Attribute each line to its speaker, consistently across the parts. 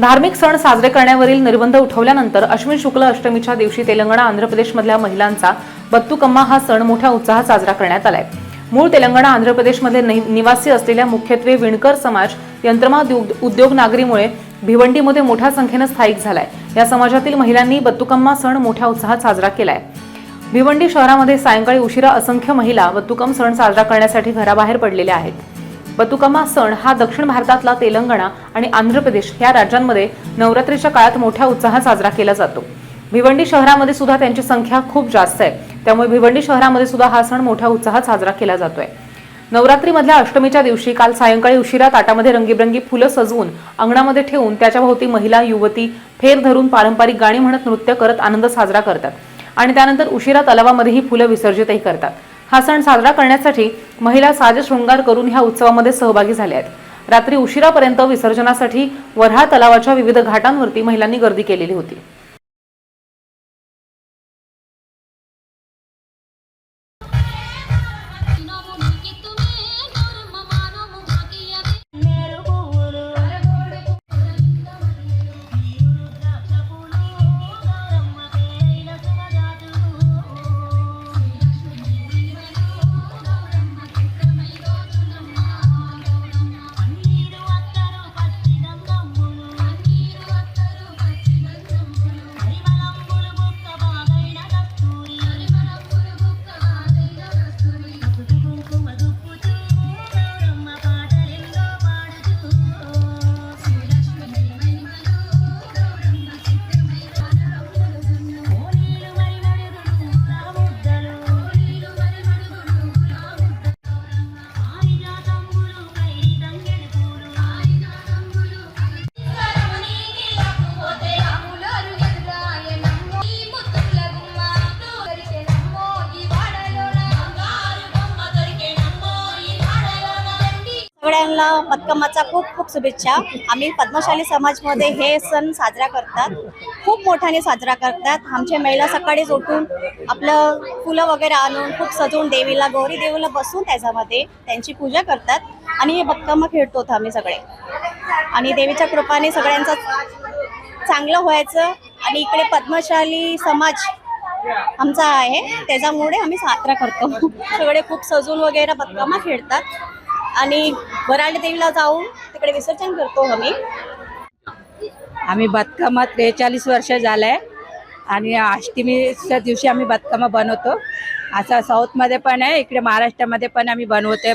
Speaker 1: धार्मिक सण साजरे करण्यावरील निर्बंध उठवल्यानंतर अश्विन शुक्ल अष्टमीच्या दिवशी तेलंगणा आंध्र प्रदेशमधल्या महिलांचा बत्तुकम्मा हा सण मोठ्या उत्साहात साजरा करण्यात आलाय. मूळ तेलंगणा आंध्र प्रदेशमध्ये निवासी असलेल्या मुख्यत्वे विणकर समाज यंत्रमा उद्योग- उद्योग नागरीमुळे भिवंडीमध्ये मोठ्या संख्येनं स्थायिक झालाय. या समाजातील महिलांनी बत्तुकम्मा सण मोठ्या उत्साहात साजरा केलाय. भिवंडी शहरामध्ये सायंकाळी उशिरा असंख्य महिला बत्तुकम सण साजरा करण्यासाठी घराबाहेर पडलेल्या आहेत. बतुकम्मा सण हा दक्षिण भारतातला तेलंगणा आणि आंध्र प्रदेश या राज्यांमध्ये नवरात्रीच्या काळात मोठ्या उत्साहात साजरा केला जातो. भिवंडी शहरामध्ये सुद्धा त्यांची संख्या खूप जास्त आहे. त्यामुळे भिवंडी शहरामध्ये सुद्धा हा सण मोठ्या उत्साहात साजरा केला जातोय. नवरात्रीमधल्या अष्टमीच्या दिवशी काल सायंकाळी उशिरा ताटामध्ये रंगीबरंगी फुलं सजवून अंगणामध्ये ठेवून त्याच्या भोवती महिला युवती फेर धरून पारंपरिक गाणी म्हणत नृत्य करत आनंद साजरा करतात. आणि त्यानंतर उशिरा तलावामध्ये ही फुलं विसर्जितही करतात. हा सण साजरा करण्यासाठी महिला साज शृंगार करून ह्या उत्सवामध्ये सहभागी झाल्या आहेत. रात्री उशिरापर्यंत विसर्जनासाठी वऱ्हा तलावाच्या विविध घाटांवरती महिलांनी गर्दी केलेली होती.
Speaker 2: सगळ्यांना मत्कमाचा खूप खूप शुभेच्छा. आम्ही पद्मशाली समाजमध्ये हे सण साजरा करतात. खूप मोठ्याने साजरा करतात. आमच्या महिला सकाळीच उठून आपलं फुलं वगैरे आणून खूप सजवून देवीला गौरी देवीला बसून त्याच्यामध्ये त्यांची पूजा करतात. आणि हे मक्कमा खेळतो आम्ही सगळे. आणि देवीच्या कृपाने सगळ्यांचा चांगलं व्हायचं. आणि इकडे पद्मशाली समाज आमचा आहे. त्याच्यामुळे आम्ही साजरा करतो. सगळे खूप सजून वगैरे बदकामा खेळतात. आणि वरांड देवीला जाऊन तिकडे विसर्जन करतो आम्ही.
Speaker 3: आम्ही बातकामा त्रेचाळीस वर्ष झालंय आणि अष्टमीच्या दिवशी आम्ही बातकामा बनवतो. असा साऊथमध्ये पण आहे इकडे महाराष्ट्रामध्ये पण आम्ही बनवतो आहे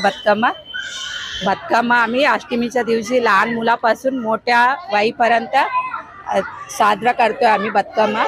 Speaker 3: बातकामा आम्ही अष्टमीच्या दिवशी लहान मुलापासून मोठ्या वाईपर्यंत साजरा करतोय आम्ही बातकामा